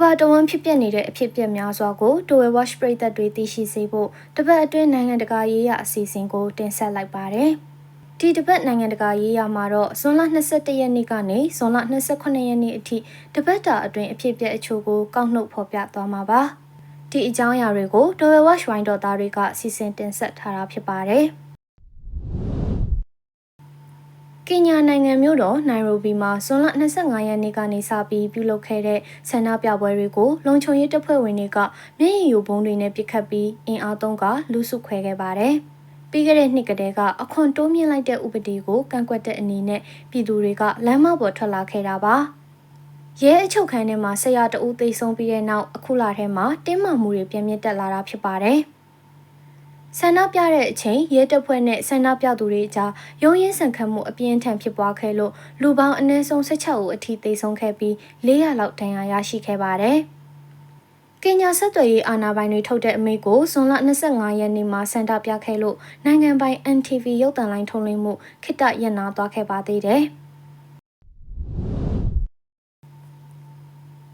ဘာတဝန်းဖြစ်ပျက်နေတဲ့အဖြစ်အပျက်များစွာကို Tower Watch ပရိသတ်တွေသိရှိစေဖို့တပတ်အတွင်းနိုင်ငံတကာရေးရာအစီအစဉ်ကိုတင်ဆက်လိုက်ပါတယ်။ဒီတပတ်နိုင်ငံတကာရေးရာမှာတော့ဇွန်လ22ရက်နေ့ကနေဇွန်လ28ရက်နေ့အထိတပတ်တာအတွင်းအဖြစ်အပျက်အချို့ကိုကောက်နှုတ်ဖော်ပြသွားမှာပါ။ဒီအကြောင်းအရာတွေကို Tower Watch ဝိုင်းတော်သားတွေကစီစဉ်တင်ဆက်ထားတာဖြစ်ပါတယ်။ င်ညာနိုင်ငံမြို့တော်နိုင်ရိုဘီမှာဇွန်လ25ရက်နေ့ကနေစပြီးပြုလုပ်ခဲ့တဲ့ဆန္ဒပြပွဲတွေကိုလုံခြုံရေးတပ်ဖွဲ့ဝင်တွေကမျက်ရည်ယိုဗုံးတွေနဲ့ပစ်ခတ်ပြီးအင်အားသုံးကလူစုခွဲခဲ့ပါတယ်။ပြီးခဲ့တဲ့နှစ်ကတည်းကအခွန်တိုးမြင့်လိုက်တဲ့ဥပဒေကိုကန့်ကွက်တဲ့အနေနဲ့ပြည်သူတွေကလမ်းမပေါ်ထွက်လာခဲ့တာပါ။ရဲအချုပ်ခန်းထဲမှာဆရာတအူးသိဆုံးပြီးတဲ့နောက်အခုလာထဲမှာတင်းမာမှုတွေပြင်းပြတက်လာတာဖြစ်ပါတယ်။ ဆန္ဒပြတဲ့အချိန်ရဲတပ်ဖွဲ့နဲ့ဆန္ဒပြသူတွေကြားရုံးရင်ဆန်ခတ်မှုအပြင်းထန်ဖြစ်ပွားခဲ့လို့လူပေါင်းအနည်းဆုံး16ဦးအထိသေဆုံးခဲ့ပြီး400လောက်ဒဏ်ရာရရှိခဲ့ပါတယ်။ကင်ညာဆက်သွယ်ရေးအာဏာပိုင်တွေထုတ်တဲ့အမိန့်ကိုဇွန်လ25ရက်နေ့မှာစန္ဒပြခဲ့လို့နိုင်ငံပိုင် NTV ရုပ်သံလိုင်းထုတ်လွှင့်မှုခိတရပ်နာသွားခဲ့ပါသေးတယ်။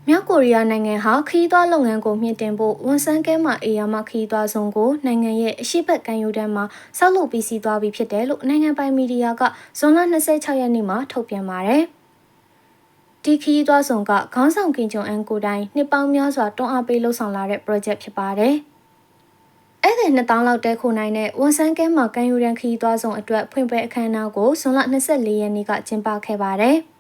မြောက်ကိုရီးယားနိုင်ငံဟာခရီးသွားလုပ်ငန်းကိုမြင့်တင်ဖို့ဝန်ဆန်းကဲမှာအေယာမခရီးသွားဆောင်ကိုနိုင်ငံရဲ့အရှိတ်ကံယူတန်းမှာဆောက်လုပ်ပြီးစီးသွားပြီးဖြစ်တယ်လို့နိုင်ငံပိုင်မီဒီယာကဇွန်လ26ရက်နေ့မှာထုတ်ပြန်ပါတယ်။ဒီခရီးသွားဆောင်ကခေါင်းဆောင်ကင်ဂျုံအန်ကိုတိုင်နှစ်ပေါင်းများစွာတွန်းအားပေးလှုပ်ဆောင်လာတဲ့ project ဖြစ်ပါတယ်။အဲ့ဒီ2000လောက်တဲခိုနိုင်တဲ့ဝန်ဆန်းကဲမှာကန်ယူရန်ခရီးသွားဆောင်အတွက်ဖွင့်ပွဲအခမ်းအနားကိုဇွန်လ24ရက်နေ့ကကျင်းပခဲ့ပါတယ်။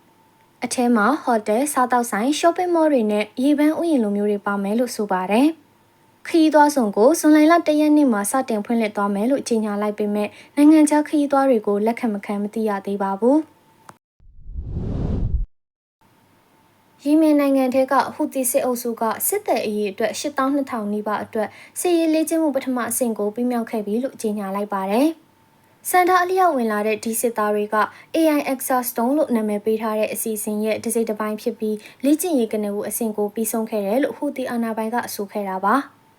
အထဲမှာဟိုတယ်စားတောက်ဆိုင် shopping mall တွေနဲ့ရေပန်းဥယျာဉ်လိုမျိုးတွေပါမယ်လို့ဆိုပါတယ်။ခရီးသွားဆောင်ကိုဇွန်လလတရက်နေ့မှာစတင်ဖွင့်လှစ်သွားမယ်လို့ကြေညာလိုက်ပေမဲ့နိုင်ငံခြားခရီးသွားတွေကိုလက်ခံမခံမသိရသေးပါဘူး။ယီမင်နိုင်ငံထဲကဟူတီစစ်အုပ်စုကစစ်တပ်အရေးအတွက်8200နီးပါးအတွက်စစ်ရေးလေ့ကျင့်မှုပထမအဆင့်ကိုပြီးမြောက်ခဲ့ပြီလို့ကြေညာလိုက်ပါတယ်။ စန်တာအလျောက်ဝင်လာတဲ့ဒီစစ်သားတွေက AI Exostone လို့နာမည်ပေးထားတဲ့အစီအစဉ်ရဲ့တစ်စိတ်တစ်ပိုင်းဖြစ်ပြီးလေ့ကျင့်ရေးကနေဦးအဆင့်ကိုပြီးဆုံးခဲ့တယ်လို့ဟူတီအာနာပိုင်ကအဆိုခဲ့တာပါ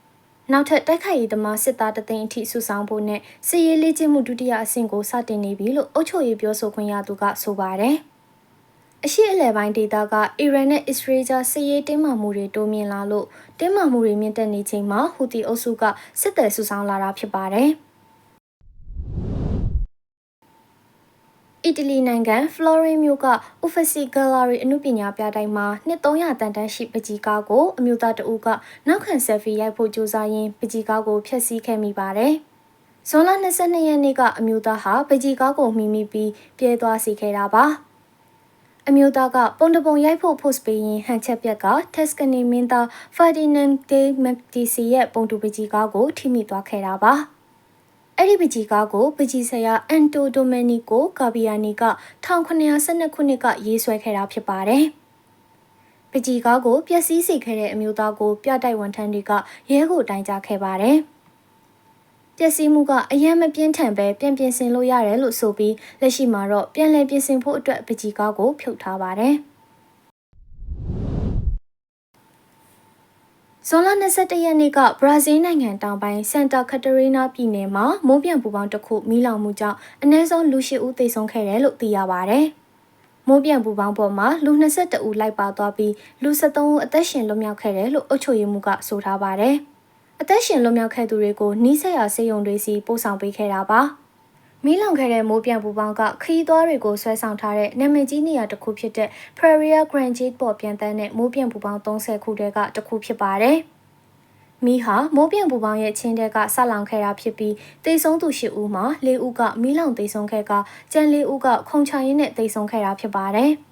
။နောက်ထပ်တိုက်ခိုက်ရေးသမားစစ်သားတသိန်းအထိစုဆောင်ဖို့နဲ့စစ်ရေးလေ့ကျင့်မှုဒုတိယအဆင့်ကိုစတင်နေပြီလို့အုပ်ချုပ်ရေးပြောဆိုခွင့်ရသူကဆိုပါတယ်။အရှိအလဲပိုင်းဒေသကအီရန်နဲ့အစ္စရေးကြားစစ်ရေးတင်းမာမှုတွေတိုးမြင့်လာလို့တင်းမာမှုတွေမြင့်တက်နေချိန်မှာဟူတီအုပ်စုကစစ်တပ်စုဆောင်လာတာဖြစ်ပါတယ်။ တလီနိုင်ငံဖလော်ရင်မြို့က Uffizi Gallery အမှုပညာပြတိုက်မှာနှစ်300တန်တန်းရှိပကြီးကားကိုအမျိုးသားတဦးကနောက်ခံဆယ်ဖီရိုက်ဖို့ကြိုးစားရင်းပကြီးကားကိုဖျက်ဆီးခဲ့မိပါတယ်။ဇွန်လ22ရက်နေ့ကအမျိုးသားဟာပကြီးကားကိုမှီမိပြီးပြဲသွားစီခဲ့တာပါ။အမျိုးသားကပုံတပုံရိုက်ဖို့ post ပေးရင်ဟန်ချက်ပြက်က Tuscany မင်းသား Ferdinand de Medici ရဲ့ပုံတူပကြီးကားကိုထိမိသွားခဲ့တာပါ။ အဲ့ဒီပကြီးကားကိုပကြီးဆရာအန်တိုဒိုမနီကိုကာဘီယာနီက1912ခုနှစ်ကရေးဆွဲခဲ့တာဖြစ်ပါတယ်။ပကြီးကားကိုပျက်စီးစေခဲ့တဲ့အမျိုးသားကိုပြတိုက်ဝန်ထမ်းတွေကရဲကိုတိုင်ကြားခဲ့ပါတယ်။ပျက်စီးမှုကအယံမပြင်းထန်ပဲပြန်ပြင်ဆင်လို့ရတယ်လို့ဆိုပြီးလက်ရှိမှာတော့ပြန်လည်ပြင်ဆင်ဖို့အတွက်ပကြီးကားကိုဖြုတ်ထားပါတယ်။ ဇွန်လ22ရက်နေ့ကဘရာဇီးနိုင်ငံတောင်ပိုင်းစန်တာကက်တရီနာပြည်နယ်မှာမိုးပြန်ပူပေါင်းတစ်ခုမီးလောင်မှုကြောင့်အနည်းဆုံးလူ၈ဦးသေဆုံးခဲ့တယ်လို့သိရပါဗျ။မိုးပြန်ပူပေါင်းပေါ်မှာလူ22ဦးလိုက်ပါသွားပြီးလူ73ဦးအသက်ရှင်လွတ်မြောက်ခဲ့တယ်လို့အုပ်ချုပ်ရေးမှူးကဆိုထားပါတယ်။အသက်ရှင်လွတ်မြောက်ခဲ့သူတွေကိုနီးစပ်ရာစေယုံတွေစီပို့ဆောင်ပေးခဲ့တာပါ။ မီးလောင်ခဲ့တဲ့မိုးပြန်ပူပေါင်းကခရီးသွားတွေကိုဆွဲဆောင်ထားတဲ့နာမည်ကြီးနေရာတစ်ခုဖြစ်တဲ့ Praria Grand Gate ပေါ်ပြန်တန်းတဲ့မိုးပြန်ပူပေါင်း30ခုတည်းကတစ်ခုဖြစ်ပါတယ်။မီးဟာမိုးပြန်ပူပေါင်းရဲ့ချင်းတဲကဆက်လောင်ခဲ့တာဖြစ်ပြီးတိတ်ဆုံးသူ၈ဦးမှာ၄ဦးကမီးလောင်တိတ်ဆုံးခဲ့ကကျန်၄ဦးကခုံချရင်းနဲ့တိတ်ဆုံးခဲ့တာဖြစ်ပါတယ်။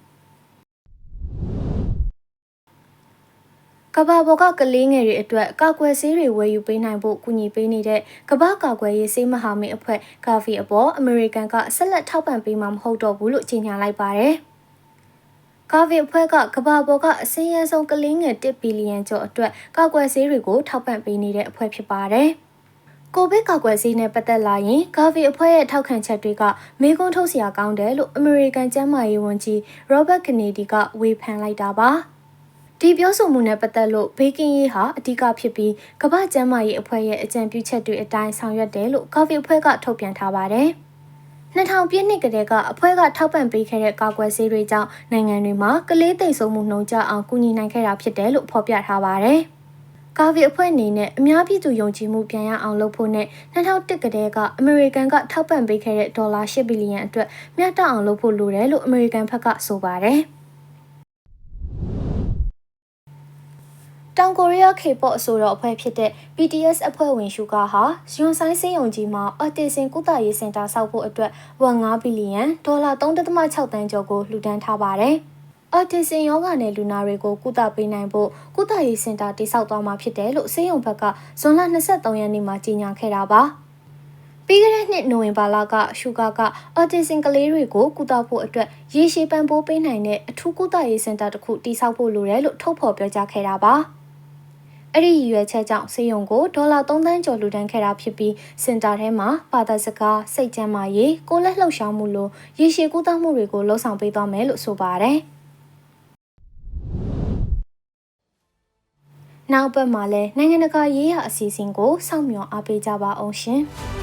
ကဘာဘောကကလေးငယ်တွေအတွက်ကာကွယ်ဆေးတွေဝယ်ယူပေးနိုင်ဖို့ကူညီပေးနေတဲ့ကဘာကာကွယ်ရေးဆေးမဟာမိတ်အဖွဲ့ကာဖီအပေါ်အမေရိကန်ကဆက်လက်ထောက်ပံ့ပေးမှာမဟုတ်တော့ဘူးလို့ကြေညာလိုက်ပါတယ်။ကာဗီအဖွဲ့ကကဘာပေါ်ကအစင်းရဲဆုံးကလေးငယ်1ဘီလီယံကျော်အတွက်ကာကွယ်ဆေးတွေကိုထောက်ပံ့ပေးနေတဲ့အဖွဲ့ဖြစ်ပါတယ်။ကိုဗစ်ကာကွယ်ဆေးနဲ့ပတ်သက်လာရင်ကာဗီအဖွဲ့ရဲ့ထောက်ခံချက်တွေကမေကွန်းထုတ်စရာကောင်းတယ်လို့အမေရိကန်ကျန်းမာရေးဝန်ကြီးရောဘတ်ကနေဒီကဝေဖန်လိုက်တာပါ။ ဒီပြောဆိုမှုနဲ့ပတ်သက်လို့ဘေးကင်းရေးဟာအဓိကဖြစ်ပြီးကမ္ဘာ့ကျန်းမာရေးအဖွဲ့ရဲ့အကြံပြုချက်တွေအတိုင်းဆောင်ရွက်တယ်လို့ကော်ဖီအဖွဲ့ကထုတ်ပြန်ထားပါတယ်။2000ပြည့်နှစ်ကတည်းကအဖွဲ့ကထောက်ပံ့ပေးခဲ့တဲ့ကာကွယ်ဆေးတွေကြောင့်နိုင်ငံတွေမှာကလေးသိမ့်ဆုံးမှုနှုန်းကျအောင်ကူညီနိုင်ခဲ့တာဖြစ်တယ်လို့ဖော်ပြထားပါတယ်။ကာဗီအဖွဲ့အနေနဲ့အများပြည်သူယုံကြည်မှုပြန်ရအောင်လုပ်ဖို့နဲ့2001ကတည်းကအမေရိကန်ကထောက်ပံ့ပေးခဲ့တဲ့ဒေါ်လာ10ဘီလီယံအတွက်မျှတအောင်လုပ်ဖို့လိုတယ်လို့အမေရိကန်ဘက်ကဆိုပါတယ်။ တောင်ကိုရီးယား K-pop အဆိုတော်အဖွဲ့ဖြစ်တဲ့ BTS အဖွဲ့ဝင်ရှူကာဟာယွန်ဆိုင်စင်းယုံကြီးမှာအော်တီဆင်ကုသရေးစင်တာဆောက်ဖို့အတွက်1.5ဘီလီယံဒေါ်လာ3.6တန်းကျော်ကိုလှူဒန်းထားပါတယ်။အော်တီဆင်ယောဂနဲ့လူနာတွေကိုကုသပေးနိုင်ဖို့ကုသရေးစင်တာတိစောက်သွားမှာဖြစ်တယ်လို့စေယုံဘက်ကဇွန်လ23ရက်နေ့မှာကြေညာခဲ့တာပါ။ပြီးခဲ့တဲ့နှစ်နိုဝင်ဘာလကရှူကာကအော်တီဆင်ကလေးတွေကိုကုသဖို့အတွက်ရေရှည်ပံ့ပိုးပေးနိုင်တဲ့အထူးကုသရေးစင်တာတစ်ခုတိစောက်ဖို့လိုတယ်လို့ထုတ်ဖော်ပြောကြားခဲ့တာပါ။ အဲ့ဒီရည်ရွယ်ချက်ကြောင့်စေယုံကိုဒေါ်လာ3သန်းကျော်လှူဒန်းခဲ့တာဖြစ်ပြီးစင်တာထဲမှာဘာသာစကားစိတ်ကျန်းမာရေးကိုလက်လှုပ်ရှားမှုလိုရေရှည်ကူးသမှုတွေကိုလှုံ့ဆော်ပေးသွားမယ်လို့ဆိုပါတယ်။နောက်ဘက်မှာလည်းနိုင်ငံတကာရေးရအစီအစဉ်ကိုစောင့်မျှော်အားပေးကြပါအောင်ရှင်။